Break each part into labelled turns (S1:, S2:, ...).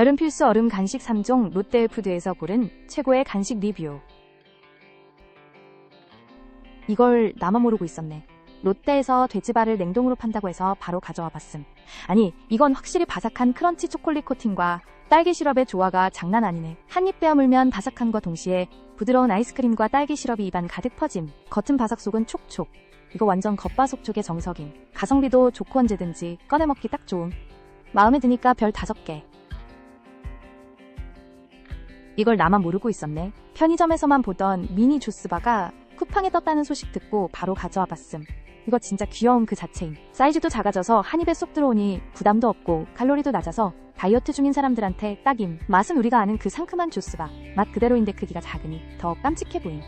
S1: 여름 필수 얼음 간식 3종 롯데푸드에서 고른 최고의 간식 리뷰. 이걸 나만 모르고 있었네. 롯데에서 돼지발을 냉동으로 판다고 해서 바로 가져와 봤음. 아니, 이건 확실히 바삭한 크런치 초콜릿 코팅과 딸기 시럽의 조화가 장난 아니네. 한입 빼어물면 바삭함과 동시에 부드러운 아이스크림과 딸기 시럽이 입안 가득 퍼짐. 겉은 바삭 속은 촉촉. 이거 완전 겉바속촉의 정석임. 가성비도 좋고 언제든지 꺼내 먹기 딱 좋음. 마음에 드니까 별 다섯 개. 이걸 나만 모르고 있었네. 편의점에서만 보던 미니 주스바가 쿠팡에 떴다는 소식 듣고 바로 가져와 봤음. 이거 진짜 귀여움 그 자체임. 사이즈도 작아져서 한 입에 쏙 들어오니 부담도 없고 칼로리도 낮아서 다이어트 중인 사람들한테 딱임. 맛은 우리가 아는 그 상큼한 주스바. 맛 그대로인데 크기가 작으니 더 깜찍해 보임.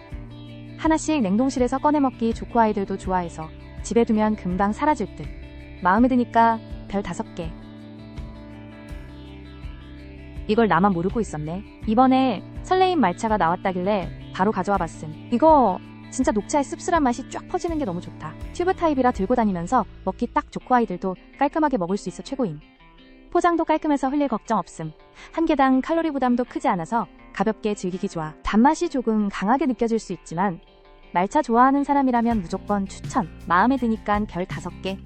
S1: 하나씩 냉동실에서 꺼내 먹기 좋고 아이들도 좋아해서 집에 두면 금방 사라질 듯. 마음에 드니까 별 다섯 개. 이걸 나만 모르고 있었네. 이번에 설레임 말차가 나왔다길래 바로 가져와 봤음. 이거 진짜 녹차의 씁쓸한 맛이 쫙 퍼지는 게 너무 좋다. 튜브 타입이라 들고 다니면서 먹기 딱 좋고 아이들도 깔끔하게 먹을 수 있어 최고임. 포장도 깔끔해서 흘릴 걱정 없음. 한 개당 칼로리 부담도 크지 않아서 가볍게 즐기기 좋아. 단맛이 조금 강하게 느껴질 수 있지만 말차 좋아하는 사람이라면 무조건 추천. 마음에 드니깐 별 다섯 개.